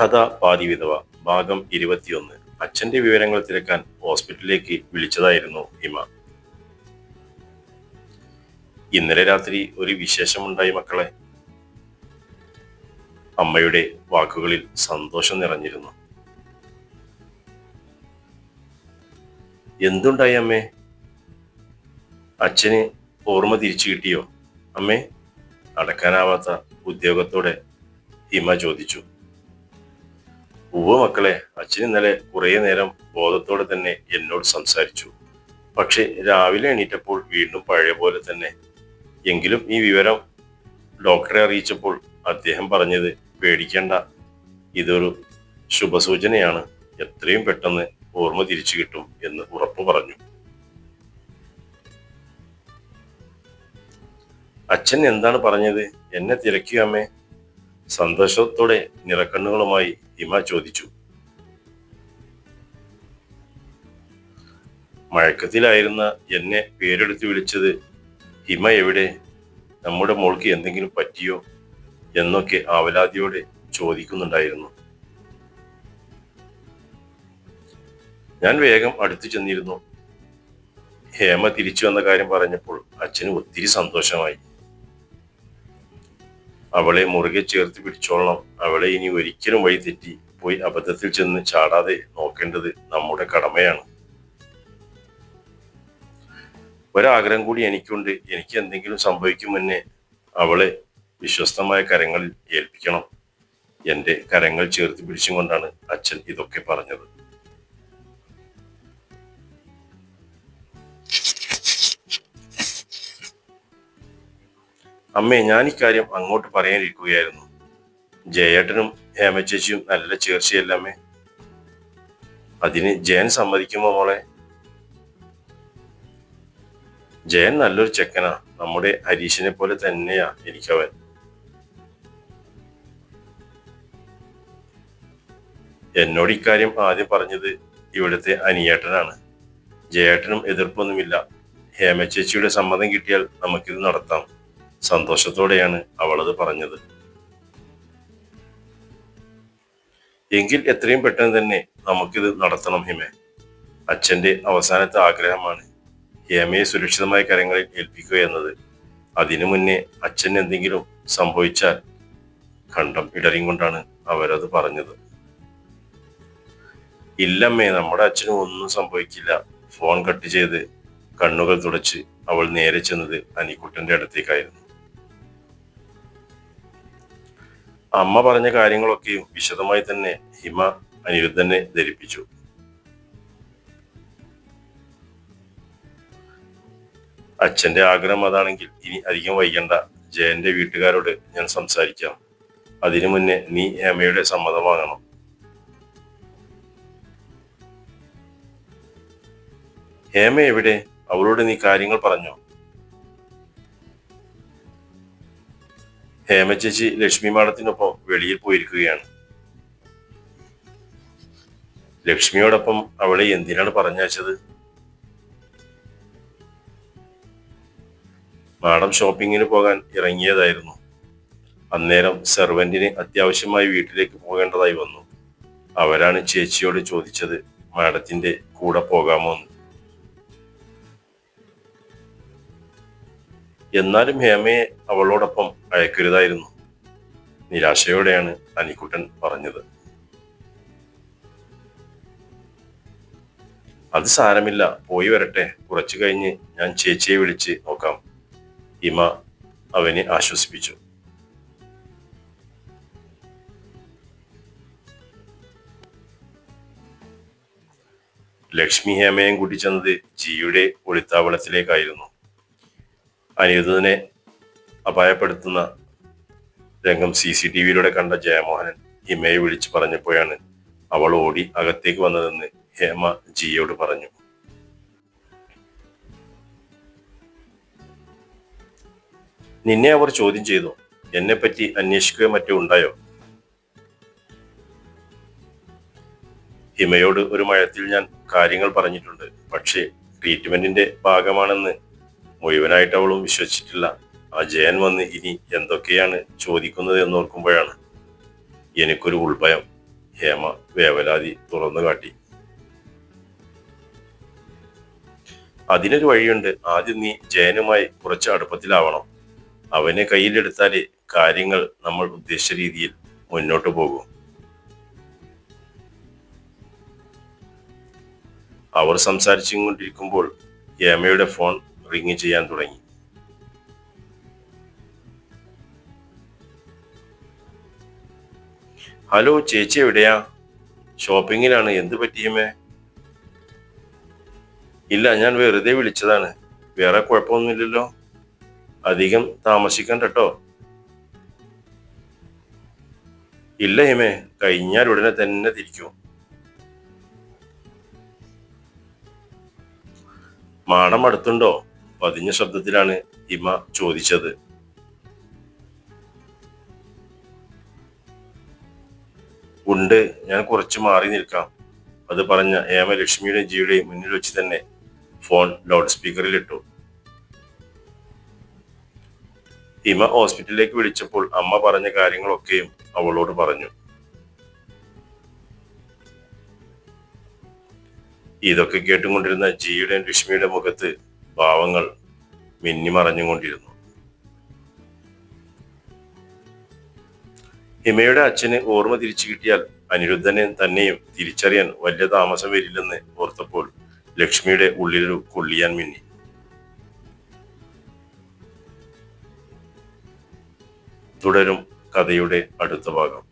കഥ പാതി വിധവ ഭാഗം ഇരുപത്തിയൊന്ന്. അച്ഛന്റെ വിവരങ്ങൾ തിരക്കാൻ ഹോസ്പിറ്റലിലേക്ക് വിളിച്ചതായിരുന്നു ഹിമ. ഇന്നലെ രാത്രി ഒരു വിശേഷമുണ്ടായി മക്കളെ. അമ്മയുടെ വാക്കുകളിൽ സന്തോഷം നിറഞ്ഞിരുന്നു. എന്തുണ്ടായി അമ്മേ? അച്ഛന് ഓർമ്മ തിരിച്ചു കിട്ടിയോ? അമ്മേ അടക്കാനാവാത്ത ഉദ്യോഗത്തോടെ ഹിമ ചോദിച്ചു. ഉവ്വ മക്കളെ അച്ഛൻ ഇന്നലെ കുറേ നേരം ബോധത്തോടെ തന്നെ എന്നോട് സംസാരിച്ചു. പക്ഷെ രാവിലെ എണീറ്റപ്പോൾ വീണ്ടും പഴയ പോലെ തന്നെ. എങ്കിലും ഈ വിവരം ഡോക്ടറെ അറിയിച്ചപ്പോൾ അദ്ദേഹം പറഞ്ഞത് പേടിക്കേണ്ട. ഇതൊരു ശുഭസൂചനയാണ്. എത്രയും പെട്ടെന്ന് ഓർമ്മ തിരിച്ചു കിട്ടും എന്ന് ഉറപ്പു പറഞ്ഞു. അച്ഛൻ എന്താണ് പറഞ്ഞത്? എന്നെ തിരക്കിയോ അമ്മേ? സന്തോഷത്തോടെ നിറക്കണ്ണുകളുമായി ഹിമ ചോദിച്ചു. മഴക്കത്തിലായിരുന്ന എന്നെ പേരെടുത്ത് വിളിച്ചത് ഹിമ എവിടെ? നമ്മുടെ മോൾക്ക് എന്തെങ്കിലും പറ്റിയോ? എന്നൊക്കെ ആവലാതിയോടെ ചോദിക്കുന്നുണ്ടായിരുന്നു. ഞാൻ വേഗം അടുത്തു ചെന്നിരുന്നു. ഹേമ തിരിച്ചു വന്ന കാര്യം പറഞ്ഞപ്പോൾ അച്ഛന് ഒത്തിരി സന്തോഷമായി. അവളെ മുറുകെ ചേർത്ത് പിടിച്ചോളണം. അവളെ ഇനി ഒരിക്കലും വഴി തെറ്റി പോയി അബദ്ധത്തിൽ ചെന്ന് ചാടാതെ നോക്കേണ്ടത് നമ്മുടെ കടമയാണ്. ഒരാഗ്രഹം കൂടി എനിക്കുണ്ട്. എനിക്ക് എന്തെങ്കിലും സംഭവിക്കും മുന്നേ അവളെ വിശ്വസ്തമായ കരങ്ങളിൽ ഏൽപ്പിക്കണം. എന്റെ കരങ്ങൾ ചേർത്ത് പിടിച്ചും കൊണ്ടാണ് അച്ഛൻ ഇതൊക്കെ പറഞ്ഞത്. അമ്മേ ഞാൻ ഇക്കാര്യം അങ്ങോട്ട് പറയാനിരിക്കുകയായിരുന്നു. ജയേട്ടനും ഹേമചേച്ചിയും നല്ല ചേർച്ചയല്ല അമ്മേ? അതിന് ജയൻ സമ്മതിക്കുമോ മോളെ? ജയൻ നല്ലൊരു ചെക്കനാ. നമ്മുടെ ഹരീഷിനെ പോലെ തന്നെയാ എനിക്കവൻ. എന്നോട് ഇക്കാര്യം ആദ്യം പറഞ്ഞത് ഇവിടുത്തെ അനിയേട്ടനാണ്. ജയേട്ടനും എതിർപ്പൊന്നുമില്ല. ഹേമചേച്ചിയുടെ സമ്മതം കിട്ടിയാൽ നമുക്കിത് നടത്താം. സന്തോഷത്തോടെയാണ് അവളത് പറഞ്ഞത്. എങ്കിൽ എത്രയും പെട്ടെന്ന് തന്നെ നമുക്കിത് നടത്തണം ഹിമേ. അച്ഛന്റെ അവസാനത്തെ ആഗ്രഹമാണ് ഹേമയെ സുരക്ഷിതമായ കരങ്ങളിൽ ഏൽപ്പിക്കുക എന്നത്. അതിനു മുന്നേ അച്ഛൻ എന്തെങ്കിലും സംഭവിച്ചാൽ കണ്ടം ഇടറിയും കൊണ്ടാണ് അവരത് പറഞ്ഞത്. ഇല്ലമ്മേ നമ്മുടെ അച്ഛനും ഒന്നും സംഭവിക്കില്ല. ഫോൺ കട്ട് ചെയ്ത് കണ്ണുകൾ തുടച്ച് അവൾ നേരെ ചെന്നത് അനിക്കുട്ടന്റെ അടുത്തേക്കായിരുന്നു. അമ്മ പറഞ്ഞ കാര്യങ്ങളൊക്കെയും വിശദമായി തന്നെ ഹിമ അനിരുദ്ധനെ ധരിപ്പിച്ചു. അച്ഛന്റെ ആഗ്രഹം അതാണെങ്കിൽ ഇനി അധികം വൈകണ്ട. ജയന്റെ വീട്ടുകാരോട് ഞാൻ സംസാരിക്കാം. അതിനു മുന്നേ നീ ഹേമയുടെ സമ്മതം വാങ്ങണം. ഹേമ എവിടെ? അവളോട് നീ കാര്യങ്ങൾ പറഞ്ഞോ? ഹേമ ചേച്ചി ലക്ഷ്മി മാഡത്തിനൊപ്പം വെളിയിൽ പോയിരിക്കുകയാണ്. ലക്ഷ്മിയോടൊപ്പം അവളെ എന്തിനാണ് പറഞ്ഞയച്ചത്? മാഡം ഷോപ്പിങ്ങിന് പോകാൻ ഇറങ്ങിയതായിരുന്നു. അന്നേരം സെർവന്റിന് അത്യാവശ്യമായി വീട്ടിലേക്ക് പോകേണ്ടതായി വന്നു. അവരാണ് ചേച്ചിയോട് ചോദിച്ചത് മാഡത്തിന്റെ കൂടെ പോകാമോ എന്ന് എന്നാലും ഹേമയെ അവളോടൊപ്പം അയക്കരുതായിരുന്നു. നിരാശയോടെയാണ് അനിക്കുട്ടൻ പറഞ്ഞത്. അത് സാരമില്ല പോയി വരട്ടെ. കുറച്ചു കഴിഞ്ഞ് ഞാൻ ചേച്ചിയെ വിളിച്ച് നോക്കാം ഹിമ അവനെ ആശ്വസിപ്പിച്ചു. ലക്ഷ്മി ഹേമയും കൂട്ടി ചെന്നത് ജിയുടെ ഒളിത്താവളത്തിലേക്കായിരുന്നു. അനിരുദ്ധനെ അപായപ്പെടുത്തുന്ന രംഗം സി സി ടി വിയിലൂടെ കണ്ട ജയമോഹനൻ ഹിമയെ വിളിച്ചു പറഞ്ഞപ്പോഴാണ് അവൾ ഓടി അകത്തേക്ക് വന്നതെന്ന് ഹേമ ജിയോട് പറഞ്ഞു. നിന്നെ അവർ ചോദ്യം ചെയ്തു. എന്നെപ്പറ്റി അന്വേഷിക്കുകയോ മറ്റോ ഉണ്ടായോ? ഹിമയോട് ഒരു മഴത്തിൽ ഞാൻ കാര്യങ്ങൾ പറഞ്ഞിട്ടുണ്ട്. പക്ഷേ ട്രീറ്റ്മെന്റിന്റെ ഭാഗമാണെന്ന് മുഴുവനായിട്ട് അവൾ വിശ്വസിച്ചിട്ടില്ല. ആ ജയൻ വന്ന് ഇനി എന്തൊക്കെയാണ് ചോദിക്കുന്നത് എന്നോർക്കുമ്പോഴാണ് എനിക്കൊരു ഉൾഭയം. ഹേമ വേവലാതി തുറന്നു കാട്ടി. അതിനൊരു വഴിയുണ്ട്. ആദ്യം നീ ജയനുമായി കുറച്ച് അടുപ്പത്തിലാവണം. അവനെ കയ്യിലെടുത്താലേ കാര്യങ്ങൾ നമ്മൾ ഉദ്ദേശിച്ച രീതിയിൽ മുന്നോട്ട് പോകും. അവർ സംസാരിച്ചുകൊണ്ടിരിക്കുമ്പോൾ ഹേമയുടെ ഫോൺ റിങ് ചെയ്യാൻ തുടങ്ങി. ഹലോ ചേച്ചി എവിടെയാ? ഷോപ്പിങ്ങിലാണ് എന്ത് പറ്റിയമേ ഇല്ല ഞാൻ വെറുതെ വിളിച്ചതാണ്. വേറെ കുഴപ്പമൊന്നുമില്ലല്ലോ. അധികം താമസിക്കണ്ട ഇല്ല ഹിമേ. കഴിഞ്ഞാൽ ഉടനെ തന്നെ തിരിക്കൂ. മാടം അടുത്തുണ്ടോ? പതിഞ്ഞ ശബ്ദത്തിലാണ് ഹിമ ചോദിച്ചത്. ഉണ്ട് ഞാൻ കുറച്ച് മാറി നിൽക്കാം. അത് പറഞ്ഞ ഹേമ ലക്ഷ്മിയുടെയും ജിയുടെയും മുന്നിൽ വെച്ച് തന്നെ ഫോൺ ലൗഡ് സ്പീക്കറിൽ ഇട്ടു. ഹിമ ഹോസ്പിറ്റലിലേക്ക് വിളിച്ചപ്പോൾ അമ്മ പറഞ്ഞ കാര്യങ്ങളൊക്കെയും അവളോട് പറഞ്ഞു. ഇതൊക്കെ കേട്ടുകൊണ്ടിരുന്ന ജിയുടെയും ലക്ഷ്മിയുടെ മുഖത്ത് ഭാവങ്ങൾ മിന്നിമറഞ്ഞുകൊണ്ടിരുന്നു. ഹിമയുടെ അച്ഛന് ഓർമ്മ തിരിച്ചു കിട്ടിയാൽ അനിരുദ്ധനെ തന്നെയും തിരിച്ചറിയാൻ വലിയ താമസം വരില്ലെന്ന് ഓർത്തപ്പോൾ ലക്ഷ്മിയുടെ ഉള്ളിലൊരു കൊള്ളിയാൻ മിന്നി. തുടരും കഥയുടെ അടുത്ത ഭാഗം.